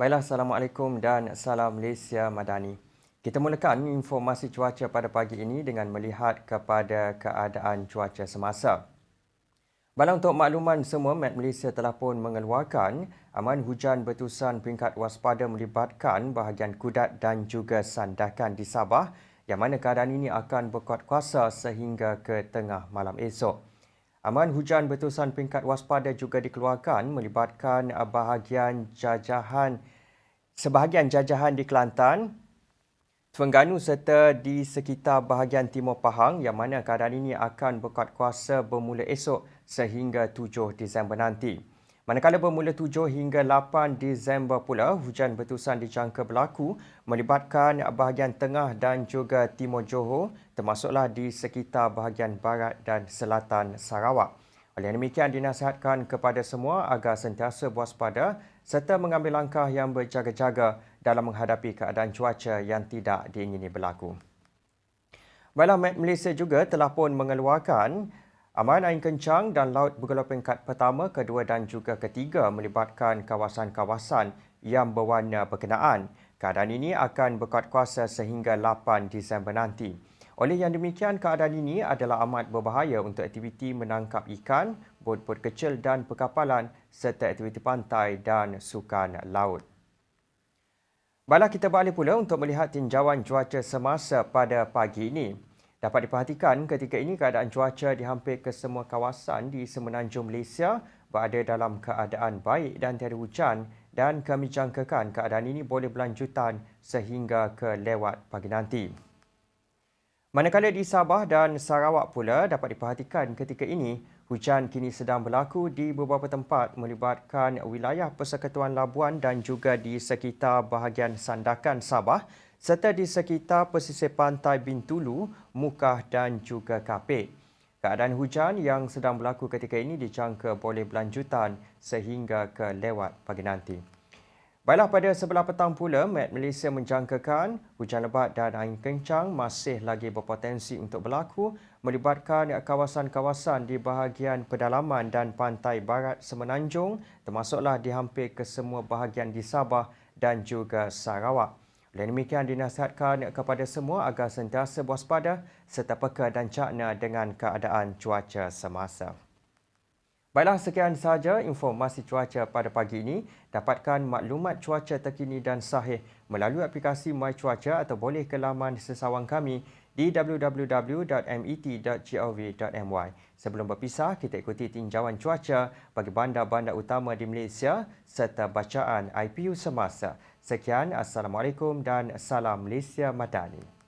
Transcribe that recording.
Baiklah, Assalamualaikum dan salam Malaysia Madani. Kita mulakan informasi cuaca pada pagi ini dengan melihat kepada keadaan cuaca semasa. Baiklah, untuk makluman semua, Met Malaysia telah pun mengeluarkan aman hujan bertusan peringkat waspada melibatkan bahagian Kudat dan juga Sandakan di Sabah yang mana keadaan ini akan berkuat kuasa sehingga ke tengah malam esok. Aman hujan bertusan peringkat waspada juga dikeluarkan melibatkan bahagian jajahan sebahagian jajahan di Kelantan, Terengganu serta di sekitar bahagian Timur Pahang yang mana keadaan ini akan berkuat kuasa bermula esok sehingga 7 Disember nanti. Manakala bermula 7 hingga 8 Disember pula, hujan bertusan dijangka berlaku melibatkan bahagian tengah dan juga timur Johor termasuklah di sekitar bahagian barat dan selatan Sarawak. Oleh demikian dinasihatkan kepada semua agar sentiasa berwaspada serta mengambil langkah yang berjaga-jaga dalam menghadapi keadaan cuaca yang tidak diingini berlaku. Baiklah, Malaysia juga telah pun mengeluarkan Aman angin kencang dan laut bergelar peringkat pertama, kedua dan juga ketiga melibatkan kawasan-kawasan yang berwarna berkenaan. Keadaan ini akan berkuat kuasa sehingga 8 Disember nanti. Oleh yang demikian, keadaan ini adalah amat berbahaya untuk aktiviti menangkap ikan, bot-bot kecil dan perkapalan serta aktiviti pantai dan sukan laut. Baiklah kita balik pula untuk melihat tinjauan cuaca semasa pada pagi ini. Dapat diperhatikan ketika ini keadaan cuaca di hampir ke semua kawasan di semenanjung Malaysia berada dalam keadaan baik dan tiada hujan dan kami jangkakan keadaan ini boleh berlanjutan sehingga ke lewat pagi nanti. Manakala di Sabah dan Sarawak pula dapat diperhatikan ketika ini hujan kini sedang berlaku di beberapa tempat melibatkan wilayah Persekutuan Labuan dan juga di sekitar bahagian Sandakan Sabah serta di sekitar pesisir pantai Bintulu, Mukah dan juga Kapit. Keadaan hujan yang sedang berlaku ketika ini dijangka boleh berlanjutan sehingga ke lewat pagi nanti. Baiklah pada sebelah petang pula, Met Malaysia menjangkakan hujan lebat dan angin kencang masih lagi berpotensi untuk berlaku melibatkan kawasan-kawasan di bahagian pedalaman dan pantai barat semenanjung termasuklah di hampir ke semua bahagian di Sabah dan juga Sarawak. Oleh demikian dinasihatkan kepada semua agar sentiasa berwaspada serta peka dan cakna dengan keadaan cuaca semasa. Baiklah sekian sahaja informasi cuaca pada pagi ini. Dapatkan maklumat cuaca terkini dan sahih melalui aplikasi My Cuaca atau boleh ke laman sesawang kami di www.met.gov.my. Sebelum berpisah, kita ikuti tinjauan cuaca bagi bandar-bandar utama di Malaysia serta bacaan IPU semasa. Sekian, Assalamualaikum dan Salam Malaysia Madani.